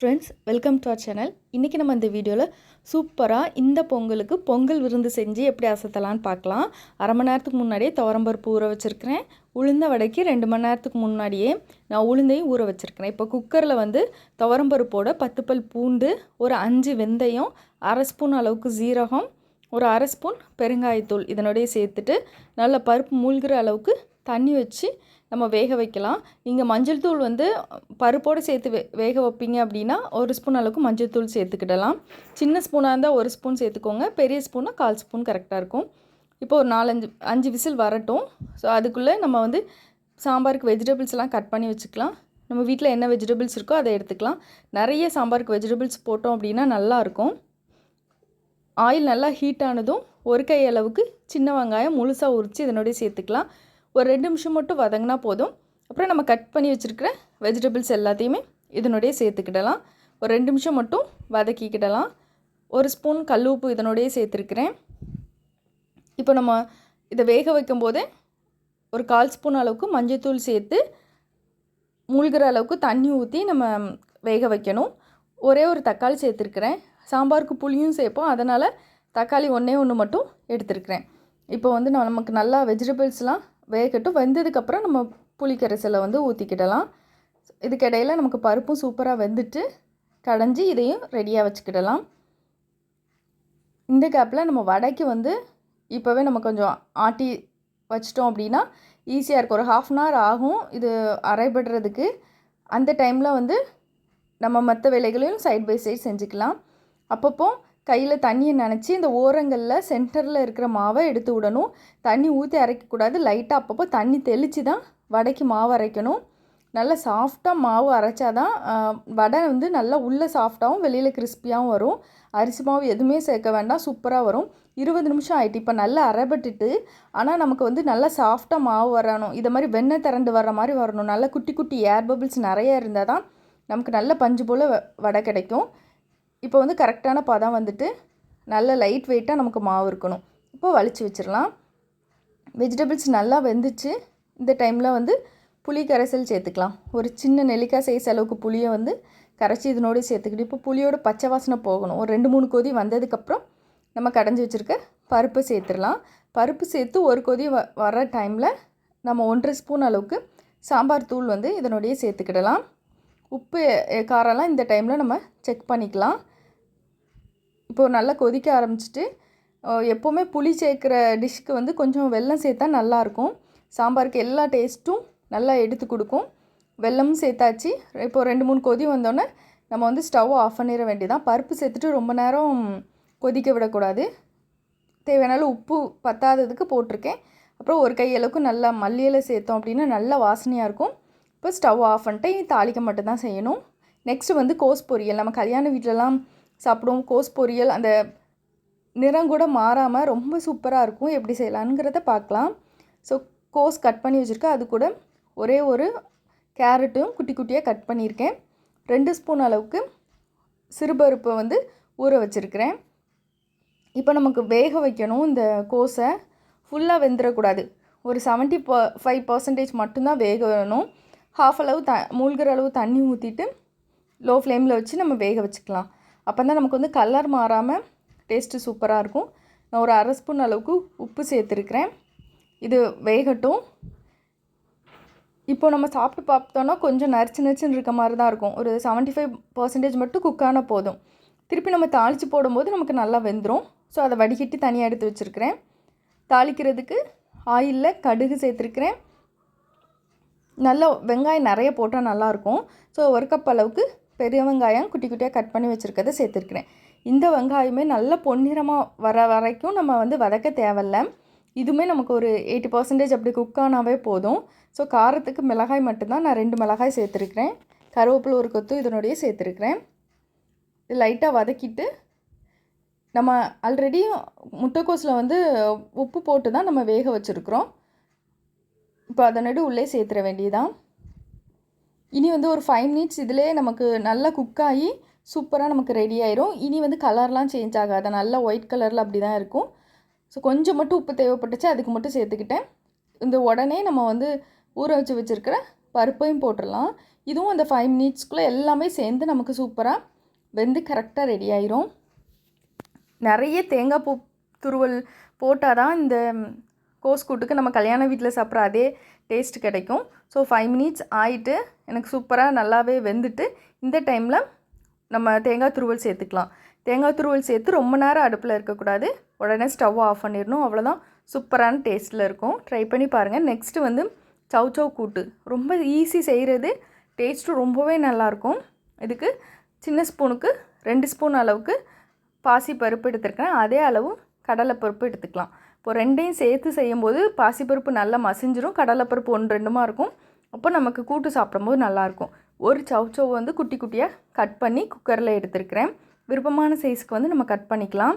Friends welcome to our channel இன்றைக்கி நம்ம இந்த வீடியோவில் சூப்பராக இந்த பொங்கலுக்கு பொங்கல் விருந்து செஞ்சு எப்படி அசத்தலான்னு பார்க்கலாம். அரை மணி நேரத்துக்கு முன்னாடியே துவரம்பருப்பு ஊற வச்சுருக்கிறேன். உளுந்த வடைக்கு ரெண்டு மணி நேரத்துக்கு முன்னாடியே நான் உளுந்தையும் ஊற வச்சுருக்கிறேன். இப்போ குக்கரில் வந்து துவரம்பருப்போட பத்து பல் பூண்டு ஒரு அஞ்சு வெந்தயம் அரை ஸ்பூன் அளவுக்கு ஜீரகம் ஒரு அரை ஸ்பூன் பெருங்காயத்தூள் இதனுடைய சேர்த்துட்டு நல்ல பருப்பு மூழ்கிற அளவுக்கு தண்ணி வச்சு நம்ம வேக வைக்கலாம். நீங்கள் மஞ்சள் தூள் வந்து பருப்போடு சேர்த்து வே வேக வைப்பீங்க அப்படின்னா ஒரு ஸ்பூன் அளவுக்கு மஞ்சள் தூள் சேர்த்துக்கிடலாம். சின்ன ஸ்பூனாக இருந்தால் ஒரு ஸ்பூன் சேர்த்துக்கோங்க. பெரிய ஸ்பூனாக கால் ஸ்பூன் கரெக்டாக இருக்கும். இப்போ ஒரு நாலஞ்சு அஞ்சு விசில் வரட்டும். ஸோ அதுக்குள்ளே நம்ம வந்து சாம்பாருக்கு வெஜிடபிள்ஸ் எல்லாம் கட் பண்ணி வச்சுக்கலாம். நம்ம வீட்டில் என்ன வெஜிடபிள்ஸ் இருக்கோ அதை எடுத்துக்கலாம். நிறைய சாம்பாருக்கு வெஜிடபிள்ஸ் போட்டோம் அப்படின்னா நல்லாயிருக்கும் ஆயில் நல்லா ஹீட் ஆனதும் ஒரு கை அளவுக்கு சின்ன வெங்காயம் முழுசாக உரித்து இதனோடய சேர்த்துக்கலாம். ஒரு ரெண்டு நிமிஷம் மட்டும் வதங்கினா போதும். அப்புறம் நம்ம கட் பண்ணி வச்சுருக்கிற வெஜிடபிள்ஸ் எல்லாத்தையுமே இதனுடைய சேர்த்துக்கிடலாம். ஒரு ரெண்டு நிமிஷம் மட்டும் வதக்கிக்கிடலாம். ஒரு ஸ்பூன் கல் உப்பு இதனுடைய சேர்த்துருக்கிறேன். இப்போ நம்ம இதை வேக வைக்கும் போதே ஒரு கால் ஸ்பூன் அளவுக்கு மஞ்சள்தூள் சேர்த்து மூழ்கிற அளவுக்கு தண்ணி ஊற்றி நம்ம வேக வைக்கணும். ஒரே ஒரு தக்காளி சேர்த்துருக்குறேன். சாம்பாருக்கு புளியும் சேர்ப்போம். அதனால் தக்காளி ஒன்றே ஒன்று மட்டும் எடுத்துருக்குறேன். இப்போ வந்து நான் நமக்கு நல்லா வெஜிடபிள்ஸ்லாம் வேகட்டும். வெந்ததுக்கப்புறம் நம்ம புளிக்கரைசலை வந்து ஊற்றிக்கிடலாம் இதுக்கிடையில் நமக்கு பருப்பும் சூப்பராக வெந்துட்டு கடைஞ்சி இதையும் ரெடியாக வச்சுக்கிடலாம். இந்த கேப்பில் நம்ம வடைக்கு வந்து இப்போவே நம்ம கொஞ்சம் ஆட்டி வச்சிட்டோம் அப்படின்னா ஈஸியாக இருக்கும். ஒரு ஹாஃப் அன் ஹவர் ஆகும் இது அரைபடுறதுக்கு. அந்த டைமில் வந்து நம்ம மற்ற வேலைகளையும் சைட் பை சைட் செஞ்சுக்கலாம். அப்பப்போ கையில் தண்ணியை நினச்சி இந்த ஓரங்களில் சென்டரில் இருக்கிற மாவை எடுத்து விடணும். தண்ணி ஊற்றி அரைக்கக்கூடாது. லைட்டாக அப்பப்போ தண்ணி தெளித்து தான் வடைக்கு மாவு அரைக்கணும். நல்லா சாஃப்டாக மாவு அரைச்சாதான் வடை வந்து நல்லா உள்ளே சாஃப்டாகவும் வெளியில் கிறிஸ்பியாகவும் வரும். அரிசி மாவு எதுவுமே சேர்க்க வேண்டாம். சூப்பராக வரும். இருபது நிமிஷம் ஆகிட்டு இப்போ நல்லா அரைபட்டுட்டு ஆனால் நமக்கு வந்து நல்லா சாஃப்டாக மாவு வரணும். இதை மாதிரி வெண்ணெய் திரண்டு வர்ற மாதிரி வரணும். நல்லா குட்டி குட்டி ஏர் பபிள்ஸ் நிறைய இருந்தால் தான் நமக்கு நல்ல பஞ்சு போல் வடை கிடைக்கும். இப்போ வந்து கரெக்டான பதம் வந்துட்டு நல்ல லைட் வெயிட்டாக நமக்கு மாவு இருக்கணும். இப்போ வலிச்சு வச்சிடலாம். வெஜிடபிள்ஸ் நல்லா வெந்துச்சு. இந்த டைமில் வந்து புளி கரைசல் சேர்த்துக்கலாம். ஒரு சின்ன நெல்லிக்காய் சைஸ் அளவுக்கு புளியை வந்து கரைச்சி இதனோடு சேர்த்துக்கிட்டு இப்போ புளியோட பச்சை வாசனை போகணும். ஒரு ரெண்டு மூணு கொதி வந்ததுக்கப்புறம் நம்ம கடைஞ்சி வச்சுருக்க பருப்பு சேர்த்துடலாம். பருப்பு சேர்த்து ஒரு கொதி வ வர டைமில் நம்ம ஒன்றரை ஸ்பூன் அளவுக்கு சாம்பார் தூள் வந்து இதனுடைய சேர்த்துக்கிடலாம். உப்பு காரம்லாம் இந்த டைமில் நம்ம செக் பண்ணிக்கலாம். இப்போது நல்லா கொதிக்க ஆரம்பிச்சிட்டு எப்போவுமே புளி சேர்க்குற டிஷ்க்கு வந்து கொஞ்சம் வெல்லம் சேர்த்தா நல்லாயிருக்கும் சாம்பாருக்கு எல்லா டேஸ்ட்டும் நல்லா எடுத்து கொடுக்கும். வெல்லமும் சேர்த்தாச்சு. இப்போ ரெண்டு மூணு கொதி வந்தோடனே நம்ம வந்து ஸ்டவ் ஆஃப் பண்ணிட வேண்டியதான் பருப்பு சேர்த்துட்டு ரொம்ப நேரம் கொதிக்க விடக்கூடாது. தேவையான உப்பு பத்தாததுக்கு போட்டிருக்கேன். அப்புறம் ஒரு கையளவுக்கு நல்லா மல்லியில் சேர்த்தோம் அப்படின்னா நல்லா வாசனையாக இருக்கும். இப்போ ஸ்டவ் ஆஃப் பண்ணிட்டு தாளிக்க மட்டும்தான் செய்யணும். நெக்ஸ்ட்டு வந்து கோஸ் பொரியல். நம்ம கல்யாண வீட்டிலலாம் சாப்பிடுவோம். கோஸ் பொரியல் அந்த நிறம் கூட மாறாமல் ரொம்ப சூப்பராக இருக்கும். எப்படி செய்யலாங்கிறத பார்க்கலாம். ஸோ கோஸ் கட் பண்ணி வச்சுருக்கேன். அது கூட ஒரே ஒரு கேரட்டும் குட்டி குட்டியாக கட் பண்ணியிருக்கேன். ரெண்டு ஸ்பூன் அளவுக்கு சிறுபருப்பை வந்து ஊற வச்சுருக்கிறேன். இப்போ நமக்கு வேக வைக்கணும் இந்த கோஸை. ஃபுல்லாக வெந்துடக்கூடாது ஒரு செவன்ட்டி ப ஃபைவ் பர்சன்டேஜ் மட்டும்தான் வேக வேணும் ஹாஃப் அளவு த மூழ்கிற அளவு தண்ணி ஊற்றிட்டு லோ ஃப்ளேமில் வச்சு நம்ம வேக வச்சுக்கலாம். அப்போ தான் நமக்கு வந்து கலர் மாறாமல் டேஸ்ட்டு சூப்பராக இருக்கும். நான் ஒரு அரை ஸ்பூன் அளவுக்கு உப்பு சேர்த்துருக்குறேன். இது வேகட்டும். இப்போ நம்ம சாப்பிட்டு பார்த்தோன்னா கொஞ்சம் நரிச்சு நரிச்சுன்னு இருக்க மாதிரி தான் இருக்கும். ஒரு செவன்ட்டி ஃபைவ் பர்சன்டேஜ் மட்டும் குக்கான போதும். திருப்பி நம்ம தாளித்து போடும்போது நமக்கு நல்லா வெந்துடும் ஸோ அதை வடிகட்டி தனியாக எடுத்து வச்சுருக்கிறேன். தாளிக்கிறதுக்கு ஆயிலில் கடுகு சேர்த்துருக்குறேன். நல்லா வெங்காயம் நிறைய போட்டால் நல்லாயிருக்கும். ஸோ ஒரு கப் அளவுக்கு பெரிய வெங்காயம் குட்டி குட்டியாக கட் பண்ணி வச்சுருக்கதை சேர்த்துருக்குறேன். இந்த வெங்காயமே நல்ல பொன்னிறமாக வர வரைக்கும் நம்ம வந்து வதக்க தேவையில்ல. இதுவுமே நமக்கு ஒரு எயிட்டி பர்சன்டேஜ் அப்படி குக் ஆனாவே போதும். ஸோ காரத்துக்கு மிளகாய் மட்டும்தான் நான் ரெண்டு மிளகாய் சேர்த்துருக்குறேன். கருவேப்பிலை ஒரு கொத்து இதனுடைய சேர்த்துருக்குறேன். லைட்டாக வதக்கிட்டு நம்ம ஆல்ரெடி முட்டைக்கோஸில் வந்து உப்பு போட்டு தான் நம்ம வேக வச்சுருக்குறோம். இப்போ அதனடி உள்ளே சேர்த்துற வேண்டியதான் இனி வந்து ஒரு ஃபைவ் மினிட்ஸ் இதிலே நமக்கு நல்லா குக் ஆகி சூப்பராக நமக்கு ரெடி ஆயிரும். இனி வந்து கலர்லாம் சேஞ்ச் ஆகாது. நல்லா ஒயிட் கலரில் அப்படி தான் இருக்கும். ஸோ கொஞ்சம் மட்டும் உப்பு தேவைப்பட்டுச்சு அதுக்கு மட்டும் சேர்த்துக்கிட்டேன். இந்த உடனே நம்ம வந்து ஊற வச்சு வச்சுருக்கிற பருப்பையும் போட்டுடலாம். இதுவும் அந்த ஃபைவ் மினிட்ஸ்க்குள்ளே எல்லாமே சேர்ந்து நமக்கு சூப்பராக வெந்து கரெக்டாக ரெடி ஆயிரும். நிறைய தேங்காய் பூ துருவல் போட்டால் தான் இந்த கோஸ் கூட்டுக்கு நம்ம கல்யாண வீட்டில் சாப்பிட்ற அதே டேஸ்ட் கிடைக்கும். ஸோ ஃபைவ் மினிட்ஸ் ஆயிட்டு எனக்கு சூப்பராக நல்லாவே வெந்துட்டு இந்த டைமில் நம்ம தேங்காய் துருவல் சேர்த்துக்கலாம். தேங்காய் துருவல் சேர்த்து ரொம்ப நேரம் அடுப்பில் இருக்கக்கூடாது. உடனே ஸ்டவ் ஆஃப் பண்ணிடணும். அவ்வளோதான் சூப்பரான டேஸ்ட்டில் இருக்கும். ட்ரை பண்ணி பாருங்கள் நெக்ஸ்ட்டு வந்து சவ் சவ் கூட்டு. ரொம்ப ஈஸி செய்கிறது டேஸ்ட்டும் ரொம்பவே நல்லாயிருக்கும். இதுக்கு சின்ன ஸ்பூனுக்கு ரெண்டு ஸ்பூன் அளவுக்கு பாசி பருப்பு எடுத்துருக்கேன் அதே அளவு கடலை பருப்பு எடுத்துக்கலாம். இப்போ ரெண்டையும் சேர்த்து செய்யும்போது பாசிப்பருப்பு நல்லா மசிஞ்சிரும் கடலைப்பருப்பு ஒன்று ரெண்டுமா இருக்கும். அப்போ நமக்கு கூட்டு சாப்பிடும்போது நல்லாயிருக்கும். ஒரு சவ் சவ் வந்து குட்டி குட்டியாக கட் பண்ணி குக்கரில் எடுத்துருக்கிறேன். விருப்பமான சைஸ்க்கு வந்து நம்ம கட் பண்ணிக்கலாம்.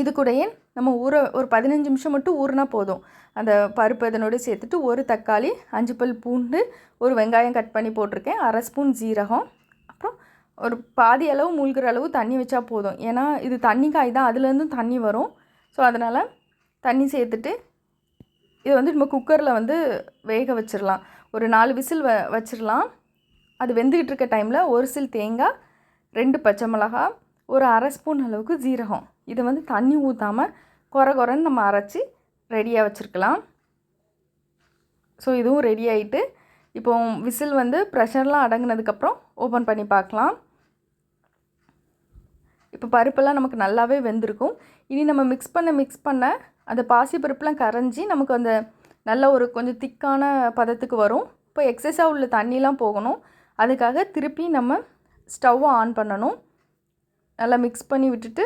இது கூடயே நம்ம ஊற ஒரு பதினஞ்சு நிமிஷம் மட்டும் ஊறினா போதும். அந்த பருப்பு இதனோடு சேர்த்துட்டு ஒரு தக்காளி அஞ்சு பல் பூண்டு ஒரு வெங்காயம் கட் பண்ணி போட்டிருக்கேன். அரை ஸ்பூன் ஜீரகம் அப்புறம் ஒரு பாதி அளவு மூழ்கிற அளவு தண்ணி வச்சா போதும். ஏன்னா இது தண்ணி காய் தான் அதுலேருந்தும் தண்ணி வரும். ஸோ அதனால் தண்ணி சேர்த்துட்டு இதை வந்து நம்ம குக்கரில் வந்து வேக வச்சிடலாம். ஒரு நாலு விசில் வ வச்சிடலாம். அது வெந்துக்கிட்டு இருக்க டைமில் ஒரு சில் தேங்காய் ரெண்டு பச்சை மிளகா ஒரு அரை ஸ்பூன் அளவுக்கு ஜீரகம். இதை வந்து தண்ணி ஊற்றாமல் குறை குறைன்னு நம்ம அரைச்சி ரெடியாக வச்சுருக்கலாம். ஸோ இதுவும் ரெடி ஆகிட்டு இப்போ விசில் வந்து ப்ரெஷர்லாம் அடங்கினதுக்கப்புறம் ஓப்பன் பண்ணி பார்க்கலாம். இப்போ பருப்பெல்லாம் நமக்கு நல்லாவே வெந்திருக்கும். இனி நம்ம மிக்ஸ் பண்ண மிக்ஸ் பண்ண அந்த பாசி பருப்புலாம் கரைஞ்சி நமக்கு அந்த நல்ல ஒரு கொஞ்சம் திக்கான பதத்துக்கு வரும். இப்போ எக்ஸஸாக உள்ள தண்ணிலாம் போகணும். அதுக்காக திருப்பி நம்ம ஸ்டவ்வை ஆன் பண்ணணும். நல்லா மிக்ஸ் பண்ணி விட்டுட்டு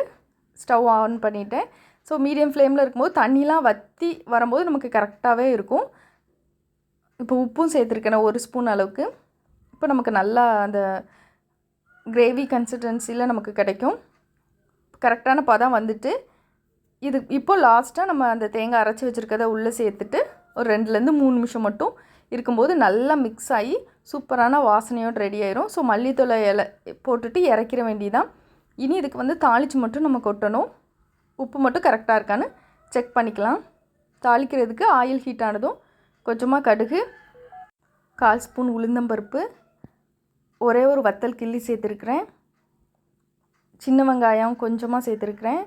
ஸ்டவ் ஆன் பண்ணிட்டேன். ஸோ மீடியம் ஃப்ளேமில் இருக்கும்போது தண்ணிலாம் வற்றி வரும்போது நமக்கு கரெக்டாகவே இருக்கும். இப்போ உப்பும் சேர்த்துருக்கேன் ஒரு ஸ்பூன் அளவுக்கு. இப்போ நமக்கு நல்லா அந்த கிரேவி கன்சிஸ்டன்சியில் நமக்கு கிடைக்கும். கரெக்டான பதம் வந்துட்டு இது இப்போ லாஸ்ட்டாக நம்ம அந்த தேங்காய் அரைச்சி வச்சுருக்கத உள்ளே சேர்த்துட்டு ஒரு ரெண்டுலேருந்து மூணு நிமிஷம் மட்டும் இருக்கும்போது நல்லா மிக்ஸ் ஆகி சூப்பரான வாசனையோடு ரெடி ஆயிரும். ஸோ மல்லித்தூளை இலை போட்டுட்டு இறக்கிற வேண்டியதான் இனி இதுக்கு வந்து தாளித்து மட்டும் நம்ம கொட்டணும். உப்பு மட்டும் கரெக்டாக இருக்கான்னு செக் பண்ணிக்கலாம். தாளிக்கிறதுக்கு ஆயில் ஹீட் ஆனதும் கொஞ்சமாக கடுகு கால் ஸ்பூன் உளுந்தம்பருப்பு ஒரே ஒரு வத்தல் கிள்ளி சேர்த்துருக்குறேன். சின்ன வெங்காயம் கொஞ்சமாக சேர்த்துருக்குறேன்.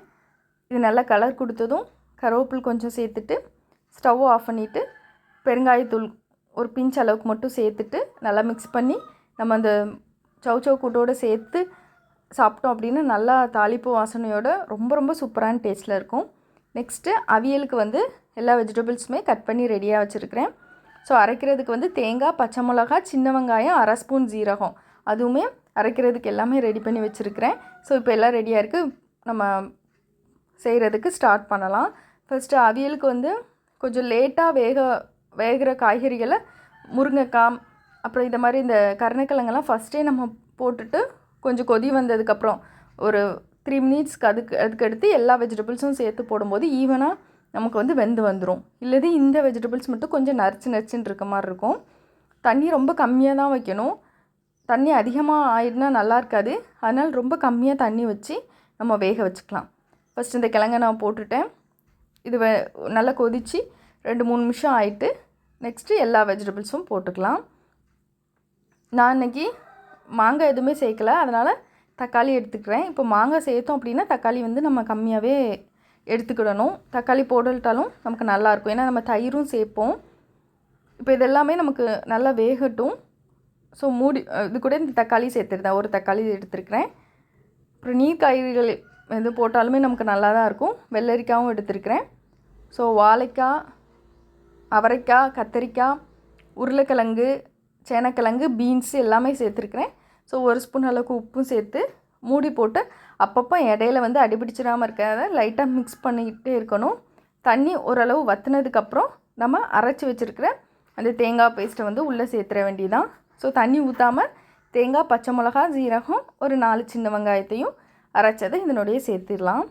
இது நல்லா கலர் கொடுத்ததும் கருவேப்பில் கொஞ்சம் சேர்த்துட்டு ஸ்டவ் ஆஃப் பண்ணிவிட்டு பெருங்காயத்தூள் ஒரு பிஞ்ச் அளவுக்கு மட்டும் சேர்த்துட்டு நல்லா மிக்ஸ் பண்ணி நம்ம அந்த சவு சவு கூட்டோடு சேர்த்து சாப்பிட்டோம் அப்படின்னு நல்லா தாளிப்பு வாசனையோட ரொம்ப ரொம்ப சூப்பரான டேஸ்ட்டில் இருக்கும். நெக்ஸ்ட்டு அவியலுக்கு வந்து எல்லா வெஜிடபிள்ஸுமே கட் பண்ணி ரெடியாக வச்சுருக்கிறேன். ஸோ அரைக்கிறதுக்கு வந்து தேங்காய் பச்சை மிளகா சின்ன வெங்காயம் அரை ஸ்பூன் ஜீரகம் அதுவுமே அரைக்கிறதுக்கு எல்லாமே ரெடி பண்ணி வச்சுருக்கிறேன். ஸோ இப்போ எல்லாம் ரெடியாக இருக்குது நம்ம செய்கிறதுக்கு ஸ்டார்ட் பண்ணலாம். ஃபஸ்ட்டு அவியலுக்கு வந்து கொஞ்சம் லேட்டாக வேக வேகிற காய்கறிகளை முருங்கைக்காய் அப்புறம் இந்த மாதிரி இந்த கருணக்கிழங்கெல்லாம் ஃபஸ்ட்டே நம்ம போட்டுட்டு கொஞ்சம் கொதி வந்ததுக்கப்புறம் ஒரு த்ரீ மினிட்ஸ்க்கு அதுக்கு அதுக்கு அடுத்து எல்லா வெஜிடபிள்ஸும் சேர்த்து போடும்போது ஈவனாக நமக்கு வந்து வெந்து வந்துடும் இல்லது இந்த வெஜிடபிள்ஸ் மட்டும் கொஞ்சம் நரிச்சு நரிச்சுன்னு இருக்க மாதிரி இருக்கும். தண்ணி ரொம்ப கம்மியாக தான் வைக்கணும். தண்ணி அதிகமாக ஆயிடுனா நல்லா இருக்காது. அதனால் ரொம்ப கம்மியாக தண்ணி வச்சு நம்ம வேக வச்சுக்கலாம். ஃபஸ்ட் இந்த கிழங்க நான் போட்டுட்டேன். இது வே நல்லா கொதித்து ரெண்டு மூணு நிமிஷம் ஆயிட்டு நெக்ஸ்ட்டு எல்லா வெஜிடபிள்ஸும் போட்டுக்கலாம். நான் இன்றைக்கி மாங்காய் எதுவுமே சேர்க்கல. அதனால் தக்காளி எடுத்துக்கிறேன். இப்போ மாங்காய் சேர்த்தோம் அப்படின்னா தக்காளி வந்து நம்ம கம்மியாகவே எடுத்துக்கிடணும். தக்காளி போடலிட்டாலும் நமக்கு நல்லாயிருக்கும் ஏன்னா நம்ம தயிரும் சேர்ப்போம். இப்போ இதெல்லாமே நமக்கு நல்லா வேகட்டும். ஸோ மூடி இது கூட இந்த தக்காளி சேர்த்துருந்தேன் ஒரு தக்காளி எடுத்துருக்கிறேன். அப்புறம் நீர் காய்கறிகள் எது போட்டாலுமே நமக்கு நல்லா தான் இருக்கும். வெள்ளரிக்காயும் எடுத்துருக்கிறேன். ஸோ வாழைக்காய் அவரைக்காய் கத்தரிக்காய் உருளைக்கிழங்கு சேனக்கிழங்கு பீன்ஸ் எல்லாமே சேர்த்துருக்குறேன். ஸோ ஒரு ஸ்பூன் அளவுக்கு உப்பும் சேர்த்து மூடி போட்டு அப்பப்போ இடையில வந்து அடிபிடிச்சிடாமல் இருக்கிறத லைட்டாக மிக்ஸ் பண்ணிக்கிட்டே இருக்கணும். தண்ணி ஓரளவு வற்றினதுக்கப்புறம் நம்ம அரைச்சி வச்சுருக்கிற அந்த தேங்காய் பேஸ்ட்டை வந்து உள்ளே சேர்த்துற வேண்டியதான் ஸோ தண்ணி ஊற்றாமல் தேங்காய் பச்சை மிளகா ஜீரகம் ஒரு நாலு சின்ன வெங்காயத்தையும் அரைச்சதை இதனுடைய சேர்த்துடலாம்.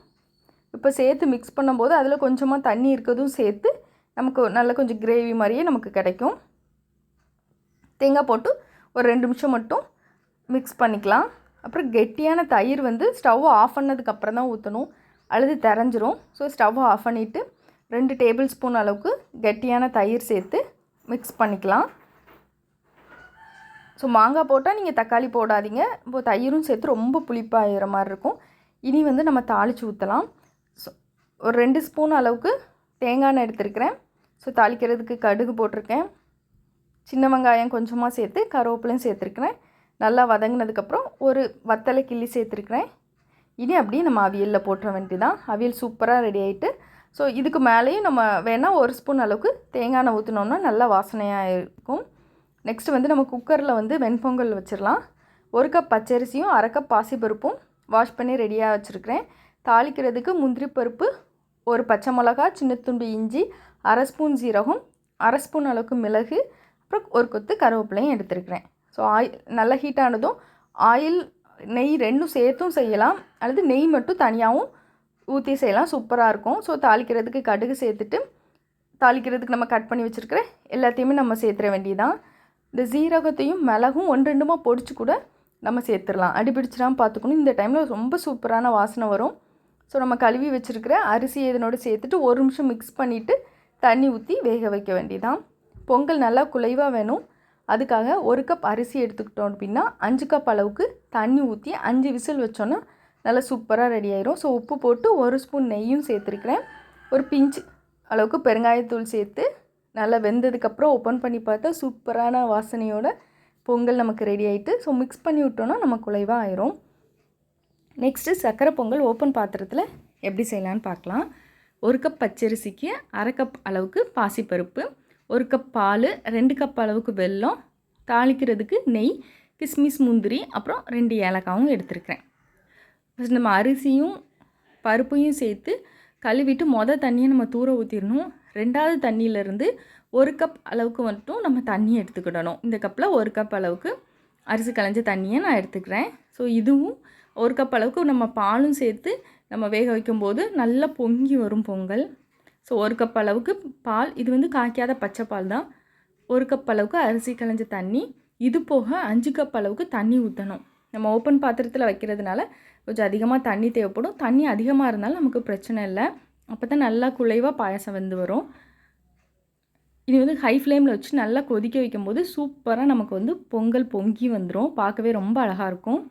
இப்போ சேர்த்து மிக்ஸ் பண்ணும்போது அதில் கொஞ்சமாக தண்ணி இருக்கிறதும் சேர்த்து நமக்கு நல்ல கொஞ்சம் கிரேவி மாதிரியே நமக்கு கிடைக்கும். தேங்காய் போட்டு ஒரு ரெண்டு நிமிஷம் மட்டும் மிக்ஸ் பண்ணிக்கலாம். அப்புறம் கெட்டியான தயிர் வந்து ஸ்டவ் ஆஃப் பண்ணதுக்கப்புறம் தான் ஊற்றணும் அல்லது தெரிஞ்சிரும். ஸோ ஸ்டவ் ஆஃப் பண்ணிவிட்டு ரெண்டு டேபிள் ஸ்பூன் அளவுக்கு கெட்டியான தயிர் சேர்த்து மிக்ஸ் பண்ணிக்கலாம். ஸோ மாங்காய் போட்டால் நீங்கள் தக்காளி போடாதீங்க. இப்போ தயிரும் சேர்த்து ரொம்ப புளிப்பாகிற மாதிரி இருக்கும். இனி வந்து நம்ம தாளித்து ஊற்றலாம் ஸோ ஒரு ரெண்டு ஸ்பூன் அளவுக்கு தேங்காய் எண்ணெய் எடுத்துருக்கிறேன். ஸோ தாளிக்கிறதுக்கு கடுகு போட்டிருக்கேன். சின்ன வெங்காயம் கொஞ்சமாக சேர்த்து கருவேப்பிலையும் சேர்த்துருக்கிறேன். நல்லா வதங்கினதுக்கப்புறம் ஒரு வத்தலை கிள்ளி சேர்த்துருக்கிறேன். இனி அப்படியே நம்ம அவியலில் போட்டுற வேண்டியதான் அவியல் சூப்பராக ரெடி ஆகிட்டு ஸோ இதுக்கு மேலேயும் நம்ம வேணால் ஒரு ஸ்பூன் அளவுக்கு தேங்காய் எண்ணெய் ஊற்றினோன்னா நல்லா வாசனையாக இருக்கும். நெக்ஸ்ட் வந்து நம்ம குக்கரில் வந்து வெண்பொங்கல் வச்சிடலாம் ஒரு கப் பச்சரிசியும் அரை கப் பாசிப்பருப்பும் வாஷ் பண்ணி ரெடியாக வச்சுருக்கிறேன். தாளிக்கிறதுக்கு முந்திரி பருப்பு ஒரு பச்சை மிளகா சின்ன துண்டு இஞ்சி அரை ஸ்பூன் சீரகம் அரை ஸ்பூன் அளவுக்கு மிளகு அப்புறம் ஒரு கொத்து கருவேப்பிலையும் எடுத்துருக்கிறேன். ஸோ ஆயில் நல்லா ஹீட்டானதும் ஆயில் நெய் ரெண்டும் சேர்த்தும் செய்யலாம். அல்லது நெய் மட்டும் தனியாகவும் ஊற்றி செய்யலாம். சூப்பராக இருக்கும். ஸோ தாளிக்கிறதுக்கு கடுகு சேர்த்துட்டு தாளிக்கிறதுக்கு நம்ம கட் பண்ணி வச்சுருக்கிற எல்லாத்தையுமே நம்ம சேர்த்துற வேண்டியதான் இந்த சீரகத்தையும் மிளகும் ஒன்று ரெண்டுமா பொடிச்சு கூட நம்ம சேர்த்துடலாம். அடிபிடிச்சிடாமல் பார்த்துக்கணும். இந்த டைமில் ரொம்ப சூப்பரான வாசனை வரும். ஸோ நம்ம கழுவி வச்சுருக்கிற அரிசி இதனோட சேர்த்துட்டு ஒரு நிமிஷம் மிக்ஸ் பண்ணிவிட்டு தண்ணி ஊற்றி வேக வைக்க வேண்டியதான் பொங்கல் நல்லா குலைவாக வேணும். அதுக்காக ஒரு கப் அரிசி எடுத்துக்கிட்டோம் அப்படின்னா அஞ்சு கப் அளவுக்கு தண்ணி ஊற்றி அஞ்சு விசில் வச்சோன்னா நல்லா சூப்பராக ரெடி ஆயிரும். ஸோ உப்பு போட்டு ஒரு ஸ்பூன் நெய்யும் சேர்த்துருக்கிறேன். ஒரு பிஞ்சு அளவுக்கு பெருங்காயத்தூள் சேர்த்து நல்லா வெந்ததுக்கப்புறம் ஓப்பன் பண்ணி பார்த்தா சூப்பரான வாசனையோட பொங்கல் நமக்கு ரெடி ஆகிட்டு ஸோ மிக்ஸ் பண்ணி விட்டோன்னா நம்ம குலைவாக ஆயிரும். நெக்ஸ்ட்டு சர்க்கரை பொங்கல் ஓப்பன் பாத்திரத்தில் எப்படி செய்யலான்னு பார்க்கலாம். ஒரு கப் பச்சரிசிக்கு அரை கப் அளவுக்கு பாசிப்பருப்பு ஒரு கப் பால் ரெண்டு கப் அளவுக்கு வெல்லம் தாளிக்கிறதுக்கு நெய் கிஸ்மிஸ் முந்திரி அப்புறம் ரெண்டு ஏலக்காவும் எடுத்துருக்கிறேன். ஃபஸ்ட் நம்ம அரிசியும் பருப்பையும் சேர்த்து கழுவிட்டு மொதல் தண்ணியை நம்ம தூர ஊற்றிடணும் ரெண்டாவது தண்ணியிலேருந்து ஒரு கப் அளவுக்கு மட்டும் நம்ம தண்ணி எடுத்துக்கிடணும். இந்த கப்பில் ஒரு கப் அளவுக்கு அரிசி களைஞ்ச தண்ணியை நான் எடுத்துக்கிறேன். ஸோ இதுவும் ஒரு கப் அளவுக்கு நம்ம பாலும் சேர்த்து நம்ம வேக வைக்கும்போது நல்லா பொங்கி வரும் பொங்கல். ஸோ ஒரு கப் அளவுக்கு பால் இது வந்து காய்க்காத பச்சை பால் தான். ஒரு கப் அளவுக்கு அரிசி களைஞ்ச தண்ணி இது போக அஞ்சு கப் அளவுக்கு தண்ணி ஊற்றணும் நம்ம ஓப்பன் பாத்திரத்தில் வைக்கிறதுனால கொஞ்சம் அதிகமாக தண்ணி தேவைப்படும். தண்ணி அதிகமாக இருந்தாலும் நமக்கு பிரச்சனை இல்லை. அப்போ தான் நல்லா குலைவாக பாயசம் வந்து வரும். இனி வந்து ஹை ஃப்ளேமில் வச்சு நல்லா கொதிக்க வைக்கும்போது சூப்பராக நமக்கு வந்து பொங்கல் பொங்கி வந்துடும் பார்க்கவே ரொம்ப அழகாக இருக்கும்.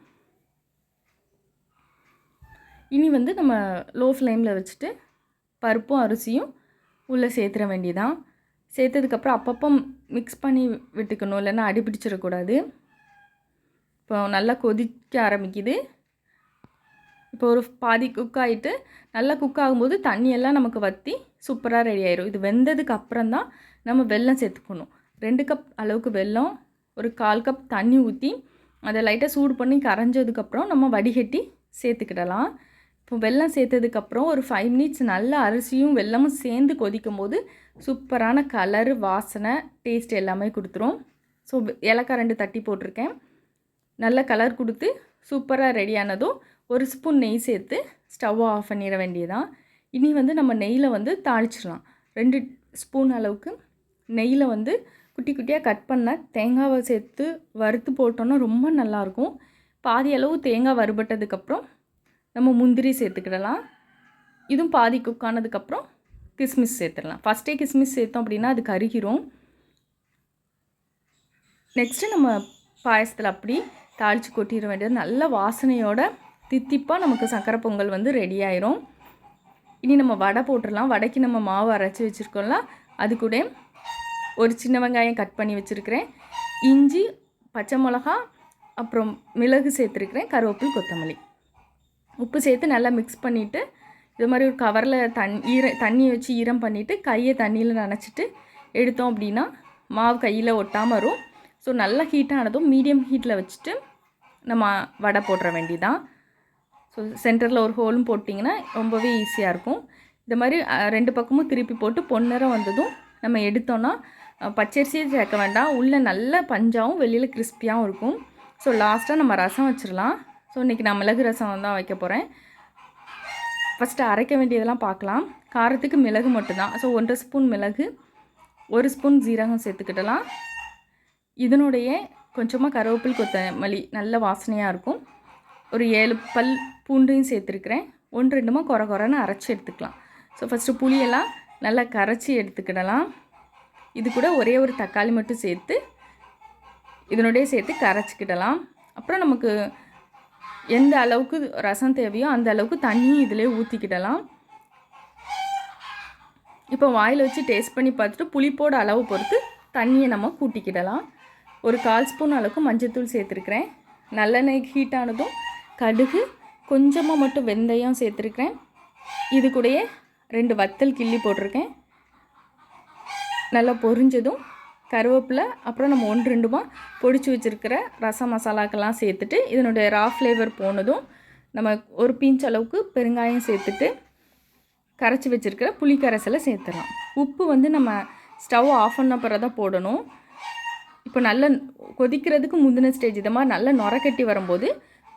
இனி வந்து நம்ம லோ ஃப்ளேமில் வச்சுட்டு பருப்பும் அரிசியும் உள்ளே சேர்த்துற வேண்டியதான் சேர்த்ததுக்கப்புறம் அப்பப்போ மிக்ஸ் பண்ணி விட்டுக்கணும். இல்லைன்னா அடி பிடிச்சிடக்கூடாது. இப்போ நல்லா கொதிக்க ஆரம்பிக்குது. இப்போ ஒரு பாதி குக் ஆகிட்டு நல்லா குக் ஆகும்போது தண்ணியெல்லாம் நமக்கு வற்றி சூப்பராக ரெடி ஆயிரும். இது வெந்ததுக்கு அப்புறம் தான் நம்ம வெல்லம் சேர்த்துக்கணும். ரெண்டு கப் அளவுக்கு வெல்லம் ஒரு கால் கப் தண்ணி ஊற்றி அதை லைட்டாக சூடு பண்ணி கரைஞ்சதுக்கப்புறம் நம்ம வடிகட்டி சேர்த்துக்கிடலாம். இப்போ வெல்லம் சேர்த்ததுக்கப்புறம் ஒரு ஃபைவ் மினிட்ஸ் நல்லா அரிசியும் வெல்லமும் சேர்ந்து கொதிக்கும் போது சூப்பரான கலரு வாசனை டேஸ்ட் எல்லாமே கொடுத்துரும். ஸோ ஏலக்காய் ரெண்டு தட்டி போட்டிருக்கேன். நல்ல கலர் கொடுத்து சூப்பராக ரெடியானதும் ஒரு ஸ்பூன் நெய் சேர்த்து ஸ்டவ்வை ஆஃப் பண்ணிட வேண்டியதான் இனி வந்து நம்ம நெய்யில் வந்து தாளிச்சிடலாம். ரெண்டு ஸ்பூன் அளவுக்கு நெய்யில் வந்து குட்டி குட்டியாக கட் பண்ண தேங்காவை சேர்த்து வறுத்து போட்டோன்னா ரொம்ப நல்லாயிருக்கும். பாதி அளவு தேங்காய் வறுபட்டதுக்கப்புறம் நம்ம முந்திரி சேர்த்துக்கிடலாம். இதுவும் பாதி குக் ஆனதுக்கப்புறம் கிஸ்மிஸ் சேர்த்துடலாம். ஃபஸ்ட்டே கிஸ்மிஸ் சேர்த்தோம் அப்படின்னா அது கருகிரும். நெக்ஸ்ட்டு நம்ம பாயசத்தில் அப்படி தாளித்து கொட்டிட வேண்டியது. நல்ல வாசனையோட தித்திப்பாக நமக்கு சக்கரை பொங்கல் வந்து ரெடி ஆயிரும். இனி நம்ம வடை போட்டுடலாம். வடைக்கு நம்ம மாவு அரைச்சி வச்சுருக்கோம்ல அது கூட ஒரு சின்ன வெங்காயம் கட் பண்ணி வச்சுருக்கிறேன். இஞ்சி பச்சை மிளகா அப்புறம் மிளகு சேர்த்துருக்கிறேன் கருவேப்பில் கொத்தமல்லி. உப்பு சேர்த்து நல்லா மிக்ஸ் பண்ணிவிட்டு இது மாதிரி ஒரு கவரில் தண் ஈர தண்ணியை வச்சு ஈரம் பண்ணிவிட்டு கையை தண்ணியில் நனைச்சிட்டு எடுத்தோம் அப்படின்னா மாவு கையில் ஒட்டாமல் வரும். ஸோ நல்லா ஹீட்டானதும் மீடியம் ஹீட்டில் வச்சுட்டு நம்ம வடை போட்டுற வேண்டிதான் ஸோ சென்டரில் ஒரு ஹோலும் போட்டிங்கன்னா ரொம்பவே ஈஸியாக இருக்கும். இந்த மாதிரி ரெண்டு பக்கமும் திருப்பி போட்டு பொன்னிறம் வந்ததும் நம்ம எடுத்தோன்னா பச்சரிசியை சேர்க்க வேண்டாம். உள்ளே நல்ல பஞ்சாவும் வெளியில் கிறிஸ்பியாகவும் இருக்கும். ஸோ லாஸ்ட்டாக நம்ம ரசம் வச்சிடலாம் ஸோ இன்றைக்கி நான் மிளகு ரசம் தான் வைக்க போகிறேன் ஃபஸ்ட்டு அரைக்க வேண்டியதெல்லாம் பார்க்கலாம். காரத்துக்கு மிளகு மட்டும்தான். ஸோ ஒன்றரை ஸ்பூன் மிளகு ஒரு ஸ்பூன் ஜீரகம் சேர்த்துக்கிட்டலாம் இதனுடைய கொஞ்சமாக கருவேப்பில் கொத்தமல்லி நல்ல வாசனையாக இருக்கும். ஒரு ஏழு பல் பூண்டையும் சேர்த்துருக்குறேன். ஒன்று ரெண்டுமா குறை குறைன்னு அரைச்சி எடுத்துக்கலாம். ஸோ ஃபஸ்ட்டு புளியெல்லாம் நல்லா கரைச்சி எடுத்துக்கிடலாம். இது கூட ஒரே ஒரு தக்காளி மட்டும் சேர்த்து இதனுடைய சேர்த்து கரைச்சிக்கிடலாம். அப்புறம் நமக்கு எந்த அளவுக்கு ரசம் தேவையோ அந்த அளவுக்கு தண்ணியும் இதிலே ஊற்றிக்கிடலாம் இப்போ வாயில் வச்சு டேஸ்ட் பண்ணி பார்த்துட்டு புளிப்போட அளவு பொறுத்து தண்ணியை நம்ம கூட்டிக்கிடலாம். ஒரு கால் ஸ்பூன் அளவுக்கு மஞ்சத்தூள் சேர்த்துருக்குறேன். நல்லெண்ணெய் ஹீட் ஆனதும் கடுகு கொஞ்சமாக மட்டும் வெந்தயம் சேர்த்துருக்கிறேன். இது கூடயே ரெண்டு வத்தல் கிள்ளி போட்டிருக்கேன். நல்லா பொரிஞ்சதும் கருவேப்பிலை அப்புறம் நம்ம ஒன்று ரெண்டுமா பொடிச்சு வச்சுருக்கிற ரசம் மசாலாக்கெல்லாம் சேர்த்துட்டு இதனுடைய ரா ஃப்ளேவர் போனதும் நம்ம ஒரு பீஞ்ச் அளவுக்கு பெருங்காயம் சேர்த்துட்டு கரைச்சி வச்சுருக்கிற புளி கரைசலை சேர்த்துடலாம். உப்பு வந்து நம்ம ஸ்டவ் ஆஃப் பண்ண பிறகு தான் போடணும். இப்போ நல்லா கொதிக்கிறதுக்கு முந்தின ஸ்டேஜ் இதை மாதிரி நல்லா நுரக்கட்டி வரும்போது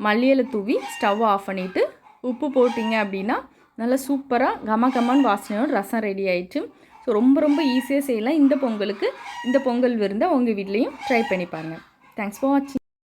மல்லியலை தூவி ஸ்டவ் ஆஃப் பண்ணிவிட்டு உப்பு போட்டிங்க அப்படின்னா நல்லா சூப்பராக கம கமான்னு வாசனையோட ரசம் ரெடி ஆயிடுச்சு. ஸோ ரொம்ப ரொம்ப ஈஸியாக செய்யலாம். இந்த பொங்கலுக்கு இந்த பொங்கல் விருந்தை உங்கள் வீட்லேயும் ட்ரை பண்ணி பாருங்கள் தேங்க்ஸ் ஃபார் வாட்சிங்